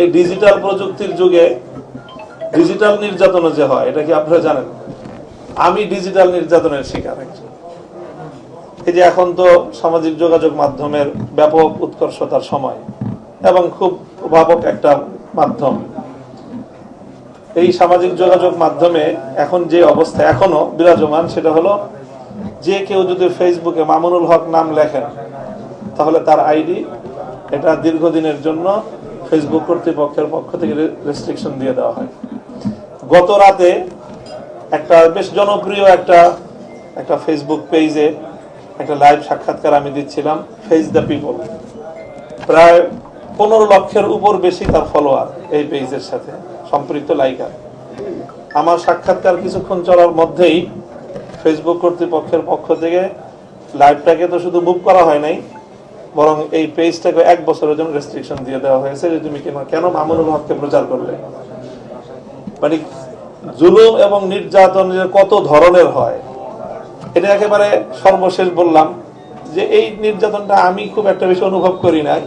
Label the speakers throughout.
Speaker 1: এই ডিজিটাল প্রযুক্তির যুগে ডিজিটাল নির্যাতন যে হয়, এটা কি আপনারা জানেন? আমি ডিজিটাল নির্যাতনের শিকার একজন। এই যে এখন তো সামাজিক যোগাযোগ মাধ্যমের ব্যাপক উৎকর্ষতার সময় এবং খুব প্রভাবক একটা মাধ্যম। এই সামাজিক যোগাযোগ মাধ্যমে এখন যে অবস্থা এখনও বিরাজমান, সেটা হলো যে কেউ যদি ফেসবুকে মামুনুল হক নাম লেখেন, তাহলে তার আইডি এটা দীর্ঘদিনের জন্য ফেসবুক কর্তৃপক্ষের পক্ষ থেকে রেস্ট্রিকশন দিয়ে দেওয়া হয়। গত রাতে একটা বেশ জনপ্রিয় একটা একটা ফেসবুক পেজে একটা লাইভ সাক্ষাৎকার আমি দিচ্ছিলাম ফেস দ্য পিপল প্রায় পনেরো লক্ষের উপর বেশি তার ফলোয়ার এই পেজের সাথে, সম্পৃক্ত লাইকার আমার সাক্ষাৎকার কিছুক্ষণ চলার মধ্যেই ফেসবুক কর্তৃপক্ষের পক্ষ থেকে লাইভটাকে তো শুধু মুভ করা হয় নাই বরং এই পেজটাকে এক বছরের জন্য রেস্ট্রিকশন দিয়ে দেওয়া হয়েছে যে তুমি কেন মামুনুল হককে প্রচার করলে? মানে জুলুম এবং নির্যাতন কত ধরনের হয়? এটা একেবারে সর্বশেষ বললাম যে এই নির্যাতনটা আমি খুব একটা বেশি অনুভব করি নাই।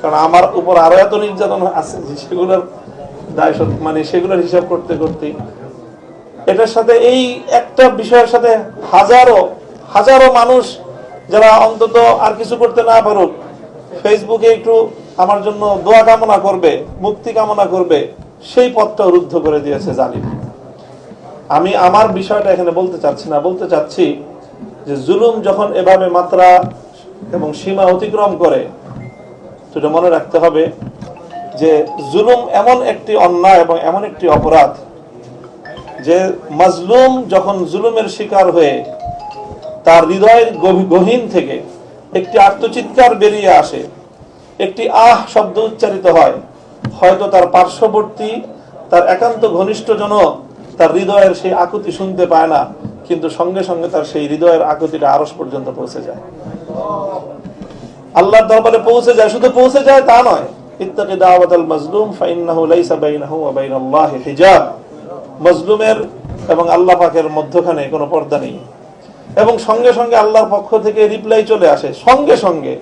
Speaker 1: কারণ আমার উপর আরও এত নির্যাতন আছে সেগুলোর দায় মানে সেগুলোর হিসাব করতে করতে এটার সাথে এই একটা বিষয়ের সাথে হাজারো হাজারো মানুষ যারা অন্তত আর কিছু করতে না পারুক ফেসবুকে একটু আমার জন্য দোয়া কামনা করবে, মুক্তি কামনা করবে, সেই পথটা রুদ্ধ করে দিয়েছে জালিম। আমি আমার বিষয়টা এখানে বলতে চাচ্ছি না, বলতে চাচ্ছি যে জুলুম যখন এভাবে মাত্রা এবং সীমা অতিক্রম করে এটা মনে রাখতে হবে যে জুলুম এমন একটি অন্যায় এবং এমন একটি অপরাধ যে মাজলুম যখন জুলুমের শিকার হয়ে তার হৃদয়ের গহীন থেকে একটি আত্মচিৎকার বেরিয়ে আসে। একটি আহ শব্দ উচ্চারিত হয়। হয়তো তার পার্শ্ববর্তী, তার একান্ত ঘনিষ্ঠজন তার হৃদয়ের সেই আকুতি শুনতে পায় না, কিন্তু সঙ্গে সঙ্গে তার সেই হৃদয়ের আকুতিটা আরস পর্যন্ত পৌঁছে যায়। আল্লাহর দরবারে পৌঁছে যায়। শুধু পৌঁছে যায় তা নয়। ইত্তাকি দাওয়াতাল মাজলুম ফাইন্নাহু লাইসা বাইনাহু ওয়া বাইনাল্লাহি হিজাব। মজলুমের এবং আল্লাহ পাকের মধ্যখানে কোনো পর্দা নেই। এবং সঙ্গে সঙ্গে আল্লাহর পক্ষ থেকে রিপ্লাই চলে আসে। সঙ্গে সঙ্গে।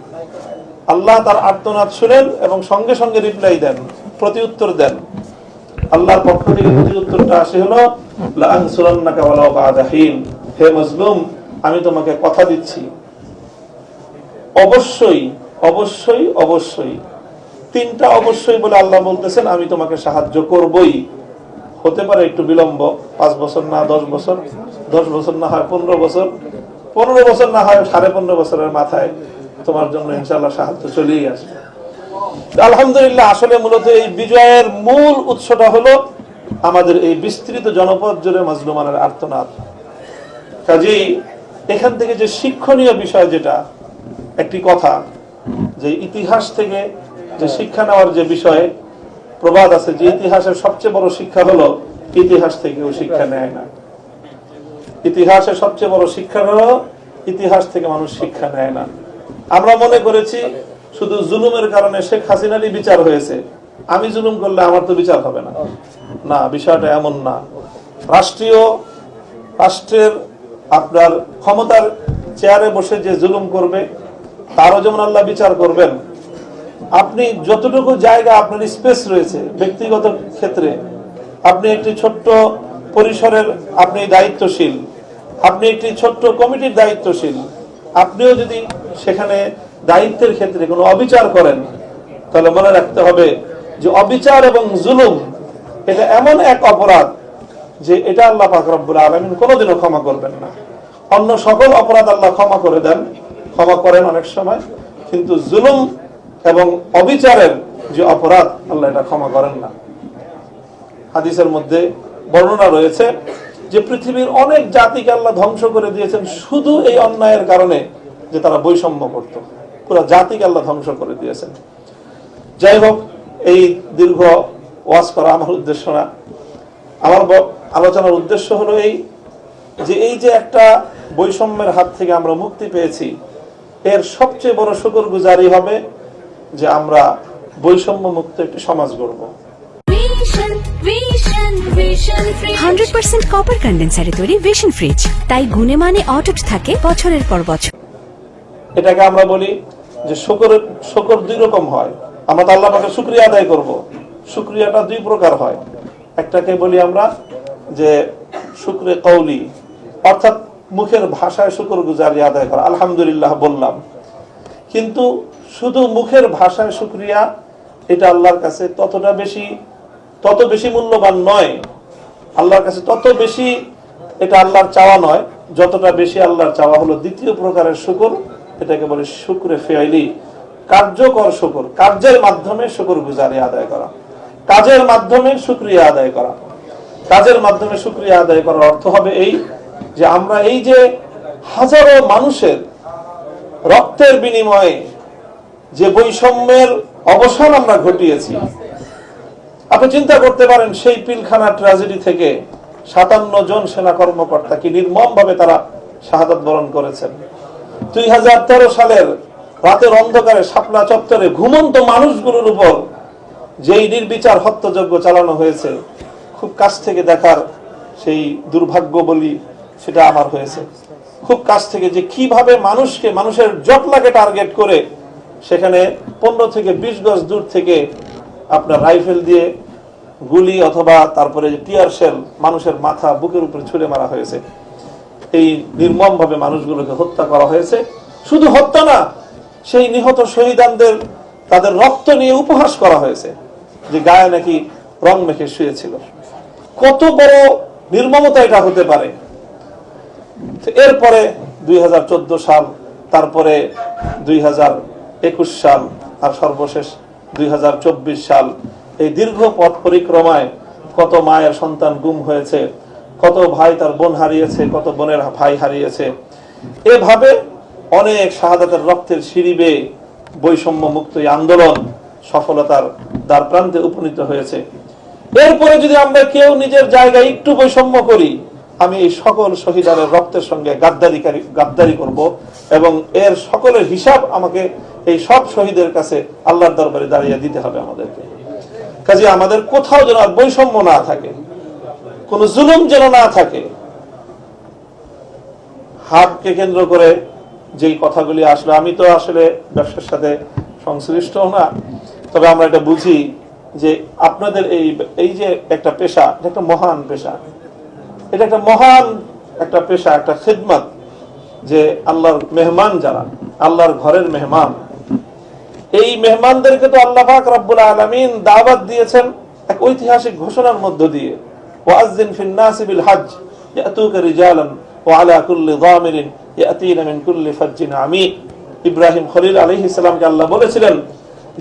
Speaker 1: আল্লাহ তার আর্তনাদ শুনেন এবং সঙ্গে সঙ্গে রিপ্লাই দেন প্রতি উত্তর দেন। আল্লাহর পক্ষ থেকে প্রতি উত্তরটা আসে হলো। হে মজলুম, আমি তোমাকে কথা দিচ্ছি। অবশ্যই অবশ্যই অবশ্যই। তিনটা অবশ্যই বলে আল্লাহ বলতেছেন, আমি তোমাকে সাহায্য করবই। হতে পারে একটু বিলম্ব, পাঁচ বছর না, দশ বছর দশ বছর না হয় পনেরো বছর পনেরো বছর না হয় সাড়ে পনেরো বছরের মাথায় তোমার জন্য ইনশাল্লাহ সাহায্য চলেই আসবে। আলহামদুলিল্লাহ, আসলে মূলত এই বিজয়ের মূল উৎসটা হলো আমাদের এই বিস্তৃত জনপদ জুড়ে মাজলুমানের আর্তনাদ। কাজেই এখান থেকে যে শিক্ষণীয় বিষয় যেটা, একটি কথা, যে ইতিহাস থেকে যে শিক্ষা নেওয়ার যে বিষয়ে প্রবাদ আছে যে ইতিহাসের সবচেয়ে বড় শিক্ষা হলো, ইতিহাস থেকেও শিক্ষা নেয় না। ইতিহাসের সবচেয়ে বড় শিক্ষা হলো, ইতিহাস থেকে মানুষ শিক্ষা নেয় না। আমরা মনে করেছি, শুধু জুলুমের কারণে শেখ হাসিনারই বিচার হয়েছে। আমি জুলুম করলে আমার তো বিচার হবে না। না, বিষয়টা এমন না। রাষ্ট্রীয়, রাষ্ট্রের আপনার ক্ষমতার চেয়ারে বসে যে জুলুম করবে, তারও যেমন আল্লাহ বিচার করবেন আপনি যতটুকু জায়গা আপনার স্পেস রয়েছে ব্যক্তিগত ক্ষেত্রে, আপনি একটি ছোট্ট পরিসরের আপনি দায়িত্বশীল, আপনি একটি ছোট্ট কমিটির দায়িত্বশীল, আপনিও যদি সেখানে দায়িত্বের ক্ষেত্রে কোনো অবিচার করেন, তাহলে মনে রাখতে হবে যে অবিচার এবং জুলুম এটা এমন এক অপরাধ যে এটা আল্লাহ পাক রব্বুল আলমিন কোনোদিনও ক্ষমা করবেন না। অন্য সকল অপরাধ আল্লাহ ক্ষমা করে দেন, ক্ষমা করেন অনেক সময়, কিন্তু জুলুম এবং অবিচারের যে অপরাধ, আল্লাহ এটা ক্ষমা করেন না। হাদিসের মধ্যে বর্ণনা রয়েছে যে পৃথিবীর অনেক জাতিকে আল্লাহ ধ্বংস করে দিয়েছেন শুধু এই অন্যায়ের কারণে যে তারা বৈষম্য করত। পুরো জাতিকে আল্লাহ ধ্বংস করে দিয়েছেন। যাই হোক, এই দীর্ঘ ওয়াজ করা আমার উদ্দেশ্য না। আমার আলোচনার উদ্দেশ্য হলো এই যে এই যে একটা বৈষম্যের হাত থেকে আমরা মুক্তি পেয়েছি, এর সবচেয়ে বড় শুকর গুজারি হবে যে আমরা বৈষম্য মুক্ত একটি সমাজ গড়ব.
Speaker 2: হান্ড্রেড পার্সেন্ট কপার কন্ডেন্সারে তৈরি ভিশন ফ্রিজ তাই গুণে মানে অটুট থাকে বছরের পর বছর।
Speaker 1: এটাকে আমরা বলি যে শকর শকর দুই রকম হয়। আমরা তো আল্লাহ পাকে শুক্রিয়া আদায় করব। শুক্রিয়াটা দুই প্রকার হয়। একটাকে বলি আমরা যে শুক্রে কৌলি অর্থাৎ মুখের ভাষায় শুকর গুজারি আদায় করা। আলহামদুলিল্লাহ বললাম। কিন্তু শুধু মুখের ভাষায় শুক্রিয়া, এটা আল্লাহর কাছে ততটা বেশি, তত বেশি মূল্যবান নয়। আল্লাহর কাছে তত বেশি এটা আল্লাহর চাওয়া নয়, যতটা বেশি আল্লাহর চাওয়া হলো দ্বিতীয় প্রকারের শুকর, এটাকে বলে শুক্রে ফেয়াইলি কার্যকর শুকর, কার্যের মাধ্যমে শুকর গুজারি আদায় করা। কাজের মাধ্যমে শুক্রিয়া আদায় করা। কাজের মাধ্যমে শুক্রিয়া আদায় করার অর্থ হবে এই যে আমরা এই যে হাজারো মানুষের রক্তের বিনিময়ে যে বৈষম্যের অবসান আমরা ঘটিয়েছি। আপনি চিন্তা করতে পারেন, সেই পিলখানা ট্র্যাজেডি থেকে সাতান্ন জন সেনা কর্মকর্তা কি নির্মম ভাবে তারা শাহাদত বরণ করেছেন? দুই হাজার তেরো সালের রাতের অন্ধকারে শাপলা চত্বরে ঘুমন্ত মানুষগুলোর উপর যেই নির্বিচার হত্যাযজ্ঞ চালানো হয়েছে, খুব কাছ থেকে দেখার সেই দুর্ভাগ্য বলি সেটা আমার হয়েছে। খুব কাছ থেকে যে কীভাবে মানুষকে, মানুষের জটলাকে টার্গেট করে সেখানে পনেরো থেকে বিশ গজ দূর থেকে আপনার রাইফেল দিয়ে গুলি অথবা তারপরে টিয়ার শেল মানুষের মাথা বুকের উপরে ছুড়ে মারা হয়েছে। এই নির্মম ভাবে মানুষগুলোকে হত্যা করা হয়েছে। শুধু হত্যা না, সেই নিহত শহীদানদের তাদের রক্ত নিয়ে উপহাস করা হয়েছে যে গায়ে নাকি রং মেখে শুয়েছিল। কত বড় নির্মমতা এটা হতে পারে। এরপরে দুই হাজার চোদ্দ সাল, তারপরে দুই হাজার সাল আর সর্বশেষ দুই হাজার চব্বিশ সাল। এই দীর্ঘ পথ পরিক্রমায় কত মায়ের সন্তান গুম হয়েছে, কত ভাই তার বোন হারিয়েছে, কত বোনের ভাই হারিয়েছে। এভাবে অনেক শাহাদাতের রক্তের সিঁড়ি বেয়ে বৈষম্য মুক্ত এই আন্দোলন সফলতার দ্বার প্রান্তে উপনীত হয়েছে। এরপরে যদি আমরা কেউ নিজের জায়গায় একটু বৈষম্য করি আমি এই সকল শহীদানের রক্তের সঙ্গে গাদ্দারি গাদ্দারি করব এবং এর সকলের হিসাব আমাকে এই সব শহীদের কাছে আল্লাহর দরবারে দাঁড়িয়ে দিতে হবে আমাদেরকে। কাজে আমাদের কোথাও যেন আর বৈষম্য না থাকে, কোন জুলুম যেন না থাকে হাটকে কেন্দ্র করে যেই কথাগুলি আসলে, আমি তো আসলে ব্যবসার সাথে সংশ্লিষ্ট না, তবে আমরা এটা বুঝি যে আপনাদের এই এই যে একটা পেশা, এটা একটা মহান পেশা এটা একটা মহান একটা পেশা, একটা খিদমত যে আল্লাহর মেহমান যারা, আল্লাহর ঘরের মেহমান। এই মেহমানদেরকে তো আল্লাহ পাক রব্বুল আলামিন দাওয়াত দিয়েছেন এক ঐতিহাসিক ঘোষণার মধ্য দিয়ে। ওয়াজ্জিন ফিন নাসি বিল হজ ইয়াতুকা রিজালান ওয়া আলা কুল্লি যামিরিন ইয়াতিনা মিন কুল্লি ফাজ্জিন আমিক ইব্রাহিম খলিল আলাইহিস সালামকে আল্লাহ বলেছিলেন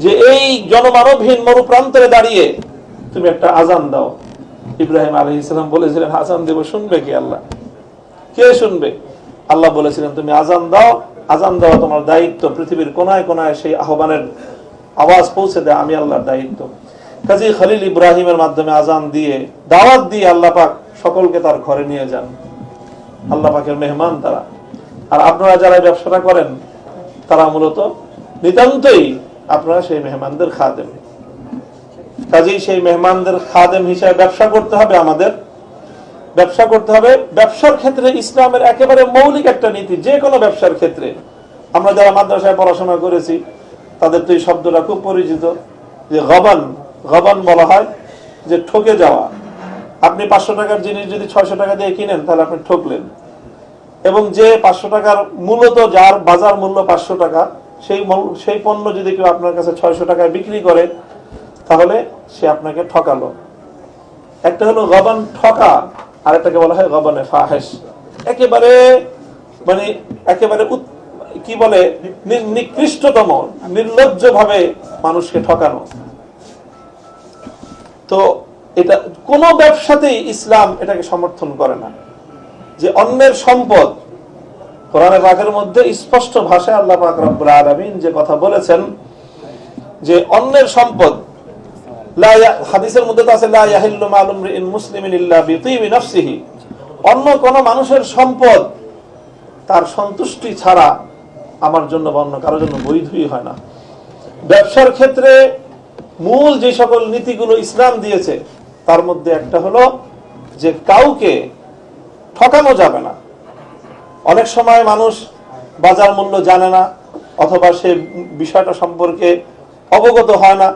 Speaker 1: যে, এই জনমানবহীন মরুপ্রান্তরে দাঁড়িয়ে তুমি একটা আজান দাও। ইব্রাহিম আলাইহিস সালাম বলেছিলেন আজান দেব, শুনবে কি আল্লাহ? কে শুনবে? আল্লাহ বলেছিলেন, তুমি আজান দাও আজান দেওয়া তোমার দায়িত্ব। পৃথিবীর কোনায় কোনায় সেই আহ্বানের আওয়াজ পৌঁছে দেয়, আমি আল্লাহর দায়িত্ব। কাজী খলিল ইব্রাহিমের মাধ্যমে আজান দিয়ে, দাওয়াত দিয়ে আল্লাহ পাক সকলকে তার ঘরে নিয়ে যান। আল্লাহ পাকের মেহমান তারা। আর আপনারা যারা ব্যবসাটা করেন, তারা মূলত নিতান্তই আপনারা সেই মেহমানদের খাদেম। কাজেই সেই মেহমানদের খাদেম হিসাবে ব্যবসা করতে হবে আমাদের। ব্যবসা করতে হবে। ব্যবসার ক্ষেত্রে ইসলামের একেবারে মৌলিক একটা নীতি, যে কোনো ব্যবসার ক্ষেত্রে। আমরা যারা মাদ্রাসায় পড়াশোনা করেছি, তাদের তো এই শব্দটা খুব পরিচিত, যে গবান গবান বলা হয়, যে ঠকে যাওয়া। আপনি পাঁচশো টাকার জিনিস যদি ছয়শো টাকা দিয়ে কিনেন, তাহলে আপনি ঠকলেন। এবং যে পাঁচশো টাকার মূলত যার বাজার মূল্য পাঁচশো টাকা, সেই সেই পণ্য যদি কেউ আপনার কাছে ছয়শো টাকায় বিক্রি করে তাহলে সে আপনাকে ঠকালো। একটা হলো গবান ঠকা আর একটাকে বলা হয় গবানে ফাহেস একেবারে মানে একেবারে কি বলে? নিকৃষ্টতম নির্লজ্জ ভাবে মানুষকে ঠকানো। তো এটা কোন ব্যবসাতেই ইসলাম এটাকে সমর্থন করে না। যে অন্যের সম্পদ কোরআনে পাকের মধ্যে স্পষ্ট ভাষায় আল্লাহ পাক রব্বুল আলামিন যে কথা বলেছেন, যে অন্যের সম্পদ হাদিসের মধ্যে তো আছে ইল্লা অন্য কোন মানুষের সম্পদ তার সন্তুষ্টি ছাড়া আমার জন্য বা অন্য কারোর জন্য বৈধই হয় না। ব্যবসার ক্ষেত্রে মূল যে সকল নীতিগুলো ইসলাম দিয়েছে, তার মধ্যে একটা হলো যে কাউকে ঠকানো যাবে না। অনেক সময় মানুষ বাজার মূল্য জানে না, অথবা সে বিষয়টা সম্পর্কে অবগত হয় না।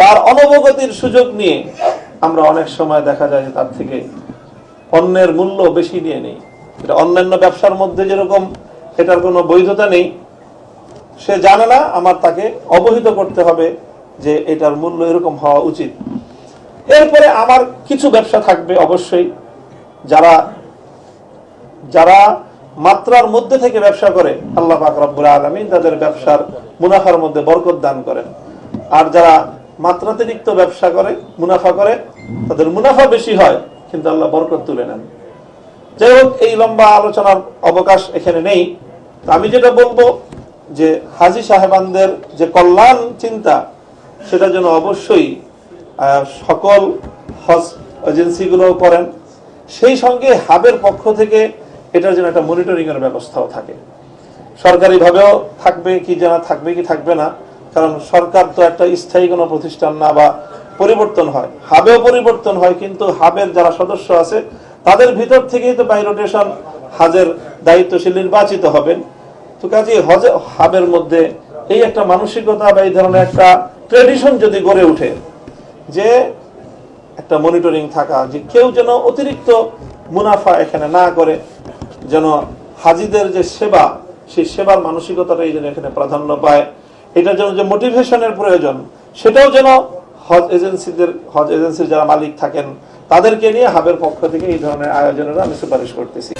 Speaker 1: তার অনবগতির সুযোগ নিয়ে আমরা অনেক সময় দেখা যায় যে তার থেকে অন্যের মূল্য বেশি নিয়ে নেই। এটা অন্যান্য ব্যবসার মধ্যে যেরকম এটার কোনো বৈধতা নেই, সে জানে না আমার তাকে অবহিত করতে হবে যে এটার মূল্য এরকম হওয়া উচিত। এরপরে আমার কিছু ব্যবসা থাকবে অবশ্যই, যারা যারা মাত্রার মধ্যে থেকে ব্যবসা করে, আল্লাহ পাক রব্বুল আলমিন তাদের ব্যবসার মুনাফার মধ্যে বরকত দান করেন। আর যারা মাত্রাতিরিক্ত ব্যবসা করে, মুনাফা করে, তাদের মুনাফা বেশি হয়, কিন্তু আল্লাহ বরকত তুলে নেন। যাই হোক, এই লম্বা আলোচনার অবকাশ এখানে নেই। আমি যেটা বলব যে হাজি সাহেবানদের যে কল্যাণ চিন্তা, সেটা যেন অবশ্যই সকল হজ এজেন্সিগুলো করেন। সেই সঙ্গে হাবের পক্ষ থেকে এটার জন্য একটা মনিটরিংয়ের ব্যবস্থাও থাকে। সরকারিভাবেও থাকবে কি জানা, থাকবে কি থাকবে না কারণ সরকার তো একটা স্থায়ী কোনো প্রতিষ্ঠান না বা পরিবর্তন হয়। হাবেও পরিবর্তন হয়, কিন্তু হাবের যারা সদস্য আছে, তাদের ভিতর থেকেই তো বাই রোটেশন হাজের দায়িত্বশীল নির্বাচিত হবেন। তো কাজে হজ, হাবের মধ্যে এই একটা মানসিকতা বা এই ধরনের একটা ট্রেডিশন যদি গড়ে ওঠে, যে একটা মনিটরিং থাকা, যে কেউ যেন অতিরিক্ত মুনাফা এখানে না করে, যেন হাজিদের যে সেবা, সেই সেবার মানসিকতাটাই যেন এখানে প্রাধান্য পায় এটার যেন যে মোটিভেশনের প্রয়োজন, সেটাও যেন হজ এজেন্সিদের, হজ এজেন্সির যারা মালিক থাকেন, তাদেরকে নিয়ে হাবের পক্ষ থেকে এই ধরনের আয়োজনের আমি সুপারিশ করতেছি।